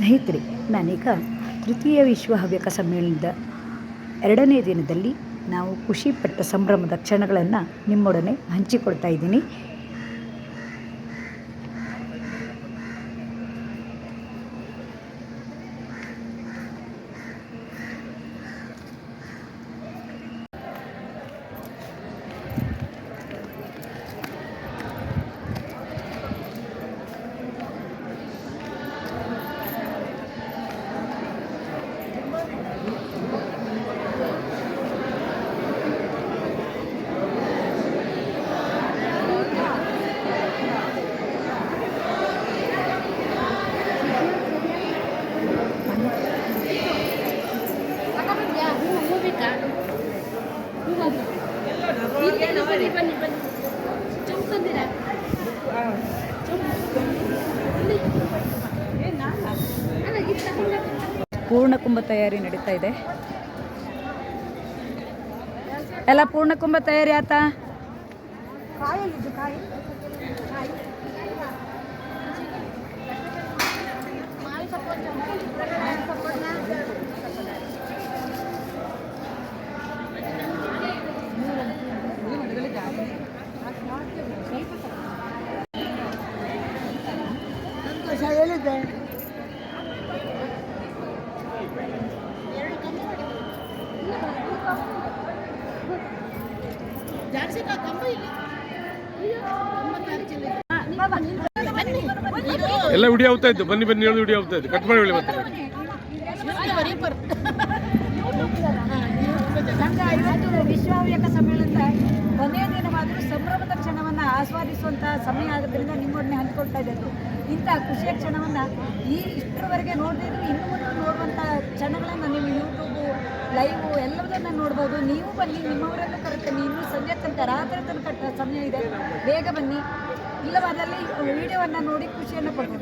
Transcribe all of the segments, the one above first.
ಸ್ನೇಹಿತರೆ, ನಾನೀಗ ತೃತೀಯ ವಿಶ್ವ ಹವ್ಯಕ ಸಮ್ಮೇಳನದ ಎರಡನೇ ದಿನದಲ್ಲಿ ನಾವು ಖುಷಿಪಟ್ಟ ಸಂಭ್ರಮದ ಕ್ಷಣಗಳನ್ನು ನಿಮ್ಮೊಡನೆ ಹಂಚಿಕೊಳ್ತಾ ಇದ್ದೀನಿ ತಗೊಂಡ್ಯಾ ಹೂ ಹೂ ಬೇಕಾ ಹೂ ಅದು ಇಲ್ಲಿ ಇಲ್ಲಿ ಬನ್ನಿ ಬನ್ನಿ ಪೂರ್ಣಕುಂಭ ತಯಾರಿ ನಡೀತಾ ಇದೆ. ಎಲ್ಲ ಪೂರ್ಣಕುಂಭ ತಯಾರಿ ಆತ? ಕಾಯಿ. ಎಲ್ಲ ವಿಡಿಯೋ ಆಗ್ತಾ ಇತ್ತು? ಬನ್ನಿ ಬನ್ನಿ, ಹೇಳಿ ವಿಡಿಯೋ ಆಗ್ತಾ ಇತ್ತು? ಕಟ್ ಮಾಡಿ ಹೇಳಿ ಮತ್ತೆ. ಸಂಘ ಇವತ್ತು ವಿಶ್ವ ಹವ್ಯಕ ಸಮ್ಮೇಳನದ ದಿನವಾದರೂ ಸಂಭ್ರಮದ ಕ್ಷಣವನ್ನು ಆಸ್ವಾದಿಸುವಂಥ ಸಮಯ ಆಗೋದ್ರಿಂದ ನಿಮ್ಮೊಡನೆ ಹಂಚ್ಕೊಳ್ತಾ ಇದ್ದಾರೆ ಇಂಥ ಖುಷಿಯ ಕ್ಷಣವನ್ನು ಈ ಇಷ್ಟರವರೆಗೆ ನೋಡಿದ್ರು ಇನ್ನು ಮುಂದೆ ನೋಡುವಂಥ ಕ್ಷಣಗಳನ್ನು ನೀವು ಯೂಟ್ಯೂಬು ಲೈವು ಎಲ್ಲದನ್ನು ನೋಡ್ಬೋದು ನೀವು ಬನ್ನಿ ನಿಮ್ಮವರನ್ನು ಕರೆತನ್ನಿ ಇನ್ನೂ ಸಂಜೆ ತನಕ ರಾತ್ರಿ ತನಕ ಸಮಯ ಇದೆ ಬೇಗ ಬನ್ನಿ ಇಲ್ಲವಾದಲ್ಲಿ ವಿಡಿಯೋವನ್ನು ನೋಡಿ ಖುಷಿಯನ್ನು ಬನ್ನಿ.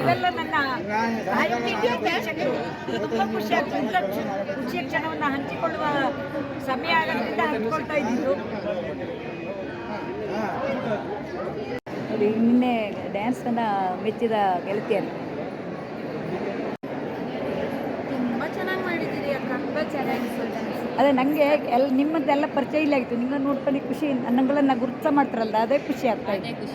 ಇವೆಲ್ಲ ನನ್ನ ತುಂಬಾ ಖುಷಿ ಆಗ್ತದೆ. ಖುಷಿಯ ಕ್ಷಣವನ್ನು ಹಂಚಿಕೊಳ್ಳುವ ಸಮಯ ಆಗೋದ್ರಿಂದ ಹಂಚಿಕೊಳ್ತಾ ಇದ್ದಿದ್ದು ನಿನ್ನೆ ಡ್ಯಾನ್ಸನ್ನು ಮೆಚ್ಚಿದ ಗೆಳತಿಯರು. ತುಂಬಾ ಚೆನ್ನಾಗಿ ಮಾಡಿದ್ದೀರಿ ಅಕ್ಕ. ತುಂಬಾ ಚೆನ್ನಾಗಿ ಅದೇ ನನಗೆ ಎಲ್ಲ ನಿಮ್ಮದೆಲ್ಲ ಪರಿಚಯ ಇಲ್ಲ ಆಗಿತ್ತು. ನಿಮ್ಮನ್ನು ನೋಡ್ಕೊಂಡು ಖುಷಿ ನನ್ನಗಳನ್ನು ಗುರುತ ಮಾಡ್ತಾರಲ್ಲ ಅದೇ ಖುಷಿ ಆಗ್ತಾ ಇದು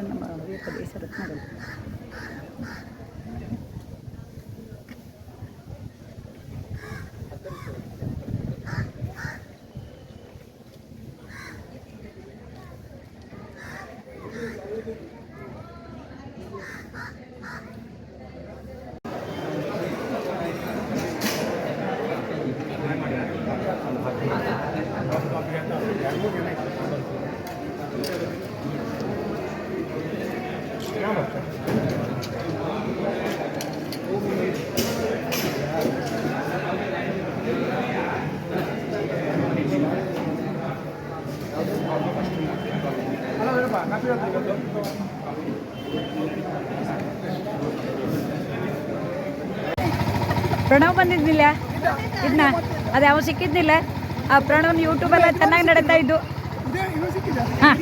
ನಮ್ಮ ಹವ್ಯಕ ದೇಶ ಪ್ರಣವ್ ಬಂದಿದ್ದಿಲ್ಲ ಇದನ್ನ ಅದು ಯಾವ ಸಿಕ್ಕಿದ್ದಿಲ್ಲ ಆ ಪ್ರಣವ್ ಯೂಟ್ಯೂಬೆಲ್ಲ ಚೆನ್ನಾಗಿ ನಡೀತಾ ಇದ್ದು. ಹಾಂ.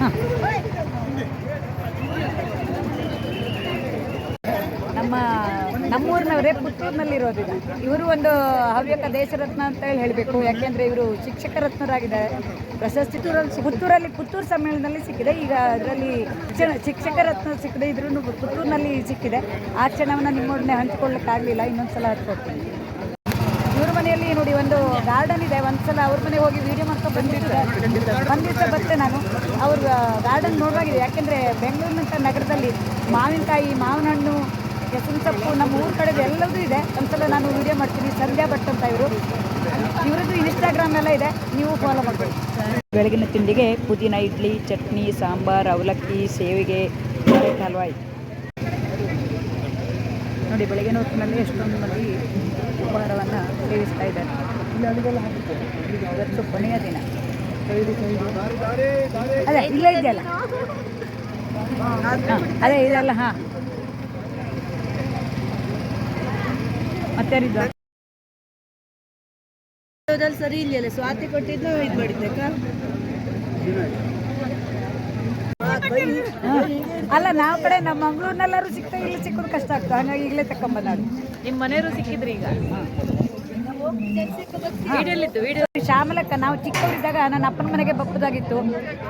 ನಮ್ಮ ನಮ್ಮೂರಿನವರೇ ಪುತ್ತೂರಿನಲ್ಲಿರೋದಿಲ್ಲ ಇವರು ಒಂದು ಹವ್ಯಕ ದೇಶರತ್ನ ಅಂತ ಹೇಳಿ ಹೇಳಬೇಕು. ಯಾಕೆಂದರೆ ಇವರು ಶಿಕ್ಷಕ ರತ್ನರಾಗಿದ್ದಾರೆ. ಪ್ರಶಸ್ತಿ ಪುತ್ತೂರಲ್ಲಿ ಪುತ್ತೂರು ಸಮ್ಮೇಳನದಲ್ಲಿ ಸಿಕ್ಕಿದೆ. ಈಗ ಅದರಲ್ಲಿ ಶಿಕ್ಷಕ ರತ್ನ ಸಿಕ್ಕದೆ ಇದ್ರೂ ಪುತ್ತೂರಿನಲ್ಲಿ ಸಿಕ್ಕಿದೆ. ಆ ಕ್ಷಣವನ್ನು ನಿಮ್ಮೊಡನೆ ಇನ್ನೊಂದು ಸಲ ಹಚ್ಕೊಡ್ತೀನಿ. ಇವ್ರ ಮನೆಯಲ್ಲಿ ನೋಡಿ, ಒಂದು ಗಾರ್ಡನ್ ಇದೆ. ಒಂದ್ಸಲ ಅವ್ರ ಮನೆಗೆ ಹೋಗಿ ವಿಡಿಯೋ ಮಾಡ್ಕೊಂಡು ಬಂದಿದ್ದೆ. ಬಂದಿದ್ದ ಬರ್ತೇ ನಾನು. ಅವ್ರ ಗಾರ್ಡನ್ ನೋಡುವಾಗಿದೆ. ಯಾಕೆಂದರೆ ಬೆಂಗಳೂರಿನಂಥ ನಗರದಲ್ಲಿ ಮಾವಿನಕಾಯಿ ಮಾವಿನ ಹಣ್ಣು ಕೆಸರು ಸೊಪ್ಪು ನಮ್ಮ ಊರ ಕಡೆದು ಎಲ್ಲದೂ ಇದೆ. ಒಂದ್ಸಲ ನಾನು ವಿಡಿಯೋ ಮಾಡ್ತೀನಿ. ಸಂಧ್ಯಾ ಭಟ್ ಅಂತ ಇವರು. ಇವರದ್ದು ಇನ್ಸ್ಟಾಗ್ರಾಮ್ ಎಲ್ಲ ಇದೆ. ನೀವು ಫಾಲೋ ಮಾಡ್ಕೊಳ್ಳಿ. ಬೆಳಗಿನ ತಿಂಡಿಗೆ ಪುದೀನ ಇಡ್ಲಿ ಚಟ್ನಿ ಸಾಂಬಾರ್ ಅವಲಕ್ಕಿ ಸೇವಿಗೆ ಹಲ್ವಾ ನೋಡಿ ಬೆಳಗಿನ ಹೊತ್ತಿನಲ್ಲಿ ಎಷ್ಟೊಂದು ಮಂದಿ ಉಪಹಾರವನ್ನು ಸೇವಿಸ್ತಾ ಇದ್ದಾರೆ. ಇವತ್ತು ಕೊನೆಯ ದಿನ. ಅದೇ ಇಲ್ಲೇ ಇದೆಯಲ್ಲ? ಅದೇ ಇದೆಲ್ಲ ಹಾಂ. ಸರಿ ಇಲ್ಲ ಸ್ವಾತಿ ಕೊಟ್ಟಿದ್ದು ಇದು ಮಾಡಿದ್ದಕ್ಕ. ಅಲ್ಲ ನಾವು ಕಡೆ ನಮ್ಮ ಮಂಗಳೂರಿನೆಲ್ಲರೂ ಸಿಕ್ತಾ ಇಲ್ಲಿ ಸಿಕ್ಕೋದು ಕಷ್ಟ ಆಗ್ತದೆ. ಹಾಗಾಗಿ ಈಗಲೇ ತಕೊಂಬಂದ ನಿಮ್ಮ ಮನೆಯವರು ಸಿಕ್ಕಿದ್ರಿ ಈಗ? ಶ್ಯಾಮಲಕ್ಕ ನಾವು ಚಿಕ್ಕವರಿದ್ದಾಗ ನನ್ನ ಅಪ್ಪನ ಮನೆಗೆ ಬಪ್ಪದಾಗಿತ್ತು.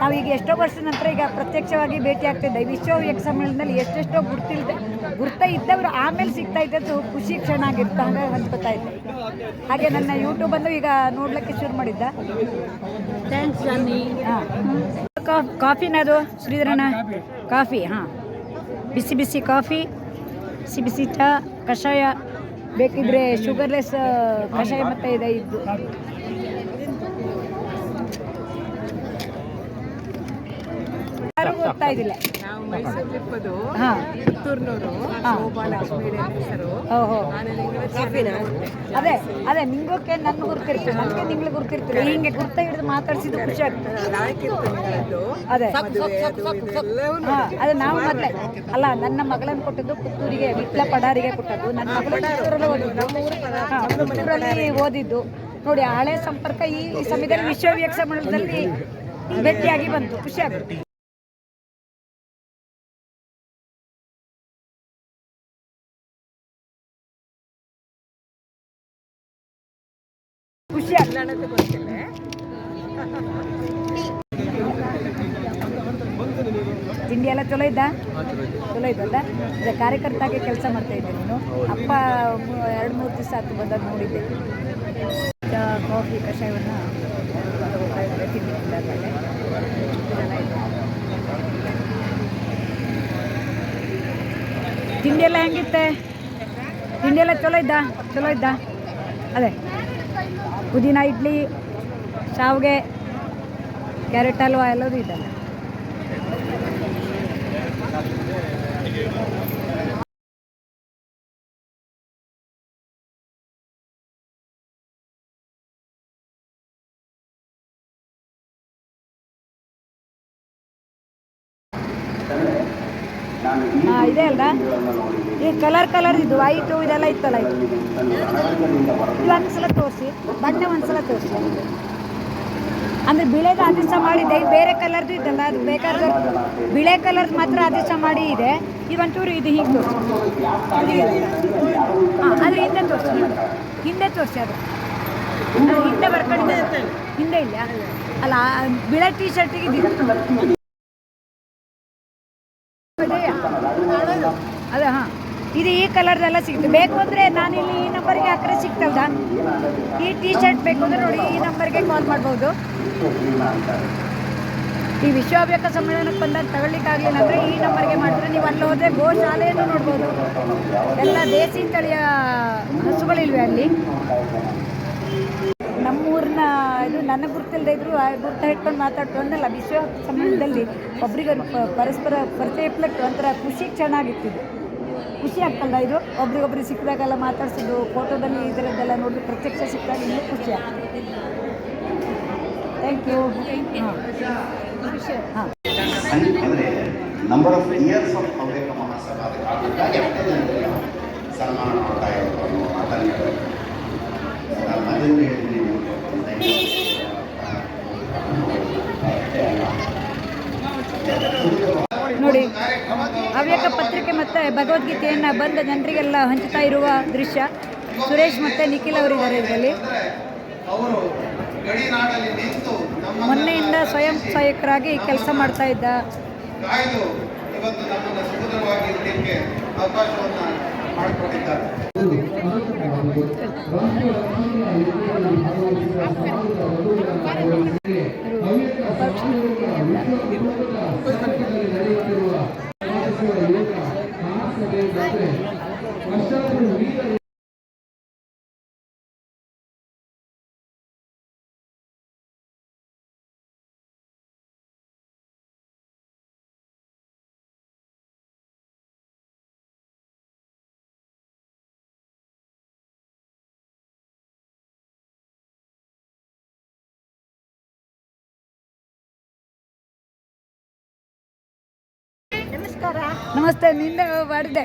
ನಾವು ಈಗ ಎಷ್ಟೋ ವರ್ಷದ ನಂತರ ಈಗ ಪ್ರತ್ಯಕ್ಷವಾಗಿ ಭೇಟಿ ಆಗ್ತಿದ್ದೆ. ವಿಶ್ವ ಯುವಕ ಸಮ್ಮೇಳನದಲ್ಲಿ ಎಷ್ಟೆಷ್ಟೋ ಗುರ್ತಿಲ್ದೆ. ಗುರ್ತ ಇದ್ದವರು ಆಮೇಲೆ ಸಿಗ್ತಾ ಇದ್ದದ್ದು ಖುಷಿ ಕ್ಷಣ ಆಗಿರ್ತ ಹಾಗೆ ಹಂಚ್ಕೋತಾ ಇದ್ದೆ. ಹಾಗೆ ನನ್ನ ಯೂಟ್ಯೂಬ್ ಅನ್ನು ಈಗ ನೋಡ್ಲಿಕ್ಕೆ ಶುರು ಮಾಡಿದ್ದ. ಥ್ಯಾಂಕ್ಸ್ ಹಾಂ. ಕಾಫಿನದು ಶ್ರೀಧರನ ಕಾಫಿ ಹಾಂ. ಬಿಸಿ ಬಿಸಿ ಕಾಫಿ ಬಿಸಿ ಬಿಸಿ ಚಹಾ ಕಷಾಯ ಬೇಕಿದ್ರೆ ಶುಗರ್ಲೆಸ್ ಕಷಾಯ ಮತ್ತೆ ಇದೆ ಇದ್ದು. ಯಾರು ಗೊತ್ತಾ ಇದಿಲ್ಲ. ನಾವು ಮೈಸೂರು ಟ್ರಿಪ್ಪದು ಹೆಸರು. ಅದೇ ಅದೇ ನಿಂಗೋಕೆ ನನ್ನ ಗುರ್ತಿರ್ತೀವಿ ನನಗೆ ನಿಂಗ್ಳು ಗುರ್ತಿರ್ತೀವಿ. ಹಿಂಗೆ ಗುರ್ತ ಹಿಡಿದು ಮಾತಾಡ್ಸಿದ್ದು ಖುಷಿ ಆಗ್ತದೆ. ಅದೇ. ಅದು ನಾವು ಮೊದಲೇ ಅಲ್ಲ ನನ್ನ ಮಗಳನ್ನು ಕೊಟ್ಟಿದ್ದು ಪುತ್ತೂರಿಗೆ ವಿಟ್ಲ ಪಡಾರಿಗೆ ಕೊಟ್ಟದ್ದು. ನನ್ನ ಮಗಳು ಓದಿದ್ದು. ಪುತ್ತೂರಲ್ಲಿ ಓದಿದ್ದು. ನೋಡಿ ಹಳೆ ಸಂಪರ್ಕ ಈ ಸಮಯದಲ್ಲಿ ವಿಶ್ವವ್ಯಾಸ ಮಂಡಲದಲ್ಲಿ ಭೇಟಿಯಾಗಿ ಬಂತು. ಖುಷಿ ಆಗುತ್ತೆ ಖುಷಿ ಅಲ್ಲ ಅನ್ನೋದು ಗೊತ್ತಿಲ್ಲ. ತಿಂಡಿ ಎಲ್ಲ ಚಲೋ ಇದ್ದ? ಚಲೋ ಇದ್ದಲ್ಲ ಈಗ ಕಾರ್ಯಕರ್ತಾಗೆ ಕೆಲಸ ಮಾಡ್ತಾ ಇದ್ದೆ ನೀನು? ಅಪ್ಪ ಎರಡು ಮೂರು ದಿವಸ ಆಯ್ತು ಬಂದಾಗ ನೋಡಿದ್ದೆ. ಕಾಫಿ ಕಷಾಯವನ್ನು ತಗೋತಾ ಇದ್ದಾರೆ ತಿಂಡಿ ತಿಂಡಿ ಎಲ್ಲ ಹೆಂಗಿತ್ತೆ? ತಿಂಡಿ ಎಲ್ಲ ಚಲೋ ಇದ್ದ? ಚಲೋ ಇದ್ದ? ಅದೇ. ಪುದೀನ ಇಡ್ಲಿ ಶಾವಿಗೆ ಕ್ಯಾರೆಟ್ ಹಲ್ವಾ ಎಲ್ಲದೂ ಇದ್ದಲ್ಲ ಇದೆ ಅಲ್ಲ ಈ ಕಲರ್ ಕಲರ್ ಇದು ವೈಟು ಇದೆಲ್ಲ ಇತ್ತಲ್ಲ ಇದು? ಇದು ಒಂದ್ಸಲ ತೋರಿಸಿ ಬಣ್ಣ ಒಂದ್ಸಲ ತೋರಿಸಿ. ಅಂದರೆ ಬಿಳೆದು ಆದೇಶ ಮಾಡಿದ್ದೆ, ಇದು ಬೇರೆ ಕಲರ್ದು ಇದ್ದಲ್ಲ ಅದು ಬೇಕಾದ್ರೆ ಬಿಳೆ ಕಲರ್ ಮಾತ್ರ ಆದೇಶ ಮಾಡಿ ಇದೆ. ಇದು ಒಂಚೂರು ಇದು ಹೀಗೆ ತೋರಿಸಿ. ಹಾಂ ಅದು ಹಿಂದೆ ತೋರಿಸಿ. ಹಿಂದೆ ತೋರಿಸಿ ಅದು. ಹಿಂದೆ ಬರ್ಕೊಂಡಿದ್ದೆ ಹಿಂದೆ ಇಲ್ಲ. ಅಲ್ಲ ಬಿಳೆ ಟೀ ಶರ್ಟಿಗೆ ಇದು ಇದೆಯಾ? ಅದೇ ಹಾಂ ಇದು ಈ ಕಲರ್ದೆಲ್ಲ ಸಿಗುತ್ತೆ. ಬೇಕು ಅಂದರೆ ನಾನಿಲ್ಲಿ ಈ ನಂಬರ್ಗೆ ಹಾಕಿದ್ರೆ ಸಿಗ್ತಲ್ದ? ಈ ಟೀ ಶರ್ಟ್ ಬೇಕು ಅಂದರೆ ನೋಡಿ ಈ ನಂಬರ್ಗೆ ಕಾಲ್ ಮಾಡ್ಬೋದು. ಈ ವಿಶ್ವಾಭ್ಯಾಸ ಸಮ್ಮೇಳನಕ್ಕೆ ಬಂದಾಗ ತಗೊಳ್ಳಿಕ್ಕಾಗಲಿಲ್ಲ ಅಂದರೆ ಈ ನಂಬರ್ಗೆ ಮಾಡಿದ್ರೆ ನೀವು ಅಲ್ಲಿ ಹೋದರೆ ಗೋ ಶಾಲೆಯನ್ನು ನೋಡ್ಬೋದು. ಎಲ್ಲ ದೇಸಿ ತಳಿಯ ಹಸುಗಳಿಲ್ವೆ ಅಲ್ಲಿ? ನಮ್ಮೂರಿನ ಇದು ನನ್ನ ಗುರ್ತಿಲ್ಲದೆ ಇದ್ರು ಗುರ್ತ ಇಟ್ಕೊಂಡು ಮಾತಾಡ್ಕೊಂಡಲ್ಲ ವಿಶ್ವ ಸಮ್ಮೇಳನದಲ್ಲಿ ಒಬ್ರಿಗೊಂದು ಪರಸ್ಪರ ಪರಿಚಯ ಒಂಥರ ಖುಷಿ ಚೆನ್ನಾಗಿತ್ತಿದ್ದು ಖುಷಿ ಆಗ್ತಲ್ಲ ಇದು? ಒಬ್ರಿಗೊಬ್ರು ಸಿಕ್ಕಿದಾಗೆಲ್ಲ ಮಾತಾಡ್ಸೋದು ಫೋಟೋದಲ್ಲಿ ಇದರದ್ದೆಲ್ಲ ನೋಡಿ ಪ್ರತ್ಯಕ್ಷ ಸಿಕ್ಕಿದಾಗ ಇನ್ನೂ ಖುಷಿ ಆಗ್ತದೆ. ಥ್ಯಾಂಕ್ ಯು ಹಾಂ number of years of Havyaka Mahasabha ಸನ್ಮಾನ ಮಾಡ್ತಾ ಇರೋದು ಅನ್ನೋ ಮಾತನ್ನು ಹೇಳಿದ್ರು. ದಿನಪತ್ರಿಕೆ ಪತ್ರಿಕೆ ಮತ್ತು ಭಗವದ್ಗೀತೆಯನ್ನು ಬಂದ ಜನರಿಗೆಲ್ಲ ಹಂಚುತ್ತಾ ಇರುವ ದೃಶ್ಯ. ಸುರೇಶ್ ಮತ್ತು ನಿಖಿಲ್ ಅವರಿದ್ದಾರೆ ಇದರಲ್ಲಿ. ಮೊನ್ನೆಯಿಂದ ಸ್ವಯಂ ಸಹಾಯಕರಾಗಿ ಕೆಲಸ ಮಾಡ್ತಾ ಇದ್ದ. ಯುವಕ ಮಹಾಸಭೆ ಜಾತ್ರೆ ವರ್ಷ ನಮಸ್ತೆ ನಿಂದ ಮಾಡಿದೆ.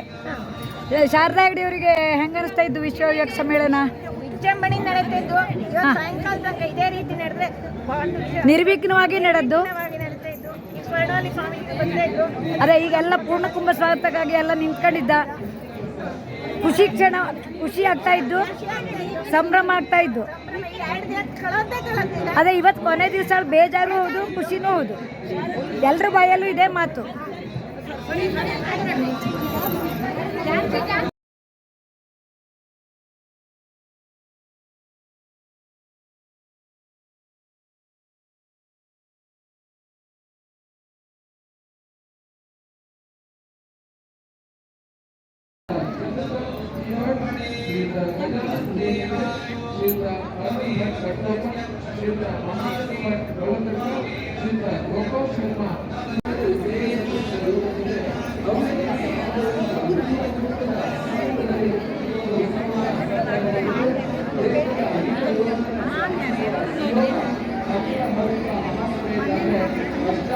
ಶಾರದಾ ಅಂಗಡಿ ಅವರಿಗೆ ಹೆಂಗನಿಸ್ತಾ ಇದ್ದು ವಿಶ್ವ ಹವ್ಯಕ ಸಮ್ಮೇಳನ? ವಿಜೃಂಭಣೆ ನಡೀತಿದ್ದು ಸಾಯಂಕಾಲ ತನಕ ಇದೇ ರೀತಿ ನಡೆದ್ರೆ ನಿರ್ವಿಘ್ನವಾಗಿ ನಡೆದ್ದು ಅದೇ ಈಗೆಲ್ಲ ಪೂರ್ಣಕುಂಭ ಸ್ವಾಗತಕ್ಕಾಗಿ ಎಲ್ಲ ನಿಂತ್ಕೊಂಡಿದ್ದ. ಖುಷಿ ಕ್ಷಣ ಖುಷಿ ಆಗ್ತಾ ಇದ್ದು ಸಂಭ್ರಮ ಆಗ್ತಾ ಇದ್ದು. ಅದೇ ಇವತ್ತು ಕೊನೆ ದಿವಸ ಬೇಜಾರು ಹೌದು ಖುಷಿನೂ ಹೌದು. ಎಲ್ಲರ ಬಾಯಲ್ಲೂ ಇದೇ ಮಾತು. ಶ್ರೀಯುತ ಮಹಾತ್ಮ ಗೌಂದ್ರ ಶ್ರೀಯುತ ಗೋಪಾಲ್ ಶರ್ಮಾ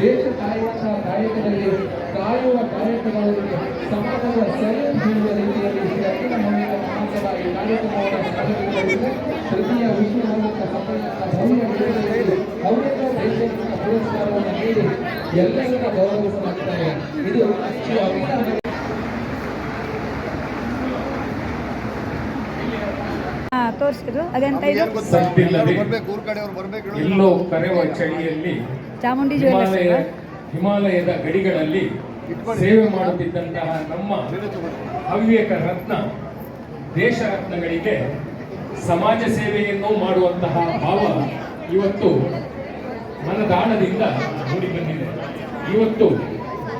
ದೇಶ ಕಾಯುವಂತಹ ಕಾಯಕದಲ್ಲಿ, ಕಾಯುವ ಕಾರ್ಯಕ್ರಮದಲ್ಲಿ ಸಮಾಜದ ಸೆರೆ ನೀಡುವ ರೀತಿಯಲ್ಲಿ ಶ್ರೀ ಅಖಿಲ ಮಹಿಳಾ ಮಹಾಸಭಾ ಈ ಕಾರ್ಯಕ್ರಮವನ್ನು ಸಾಗಿಸುವುದರಿಂದ ತೃತೀಯ ವಿಶ್ವ ಸಮ್ಮೇಳನದ ಭವ್ಯ ದೇಶದ ಪುರಸ್ಕಾರವನ್ನು ನೀಡಿ ಎಲ್ಲರಿಗೂ ಗೌರವಿಸಲಾಗುತ್ತದೆ ಇದು ಶ್ರೀ ಅಖಿಲ ತೋರಿಸಿದ್ರು. ಅದೆಂತ ಇದು? ಎಲ್ಲೋ ಕರೆವ ಚಳಿಯಲ್ಲಿ ಚಾಮುಂಡಿ ಜ್ಯುವೆಲ್ಲರ್ಸ್ ಹಿಮಾಲಯ ಹಿಮಾಲಯದ ಗಡಿಗಳಲ್ಲಿ ಸೇವೆ ಮಾಡುತ್ತಿದ್ದಂತಹ ನಮ್ಮ ಹವ್ಯಕ ರತ್ನ ದೇಶ ರತ್ನಗಳಿಗೆ ಸಮಾಜ ಸೇವೆಯನ್ನು ಮಾಡುವಂತಹ ಭಾವ ಇವತ್ತು ಮನದಾಳದಿಂದ ಮೂಡಿಬಂದಿದೆ. ಇವತ್ತು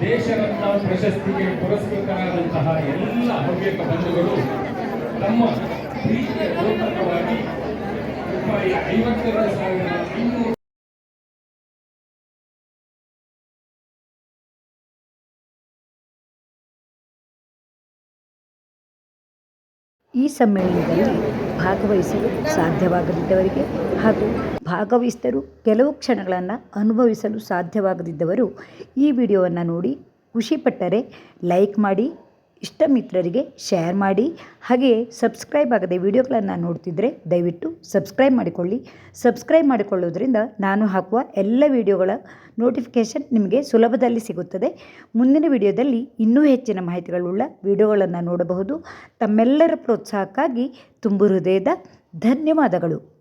ದೇಶರತ್ನ ಪ್ರಶಸ್ತಿಗೆ ಪುರಸ್ಕೃತರಾದಂತಹ ಎಲ್ಲ ಹವ್ಯಕ ಬಂಧುಗಳು ತಮ್ಮ ಈ ಸಮ್ಮೇಳನದಲ್ಲಿ ಭಾಗವಹಿಸಲು ಸಾಧ್ಯವಾಗದಿದ್ದವರಿಗೆ ಹಾಗೂ ಭಾಗವಹಿಸಿದರೂ ಕೆಲವು ಕ್ಷಣಗಳನ್ನು ಅನುಭವಿಸಲು ಸಾಧ್ಯವಾಗದಿದ್ದವರು ಈ ವಿಡಿಯೋವನ್ನು ನೋಡಿ ಖುಷಿಪಟ್ಟರೆ ಲೈಕ್ ಮಾಡಿ ಇಷ್ಟ ಮಿತ್ರರಿಗೆ ಶೇರ್ ಮಾಡಿ. ಹಾಗೆಯೇ ಸಬ್ಸ್ಕ್ರೈಬ್ ಆಗದೆ ವಿಡಿಯೋಗಳನ್ನು ನೋಡ್ತಿದ್ದರೆ ದಯವಿಟ್ಟು ಸಬ್ಸ್ಕ್ರೈಬ್ ಮಾಡಿಕೊಳ್ಳಿ. ಸಬ್ಸ್ಕ್ರೈಬ್ ಮಾಡಿಕೊಳ್ಳೋದ್ರಿಂದ ನಾನು ಹಾಕುವ ಎಲ್ಲ ವಿಡಿಯೋಗಳ ನೋಟಿಫಿಕೇಷನ್ ನಿಮಗೆ ಸುಲಭದಲ್ಲಿ ಸಿಗುತ್ತದೆ. ಮುಂದಿನ ವಿಡಿಯೋದಲ್ಲಿ ಇನ್ನೂ ಹೆಚ್ಚಿನ ಮಾಹಿತಿಗಳುಳ್ಳ ವಿಡಿಯೋಗಳನ್ನು ನೋಡಬಹುದು. ತಮ್ಮೆಲ್ಲರ ಪ್ರೋತ್ಸಾಹಕ್ಕಾಗಿ ತುಂಬು ಹೃದಯದ ಧನ್ಯವಾದಗಳು.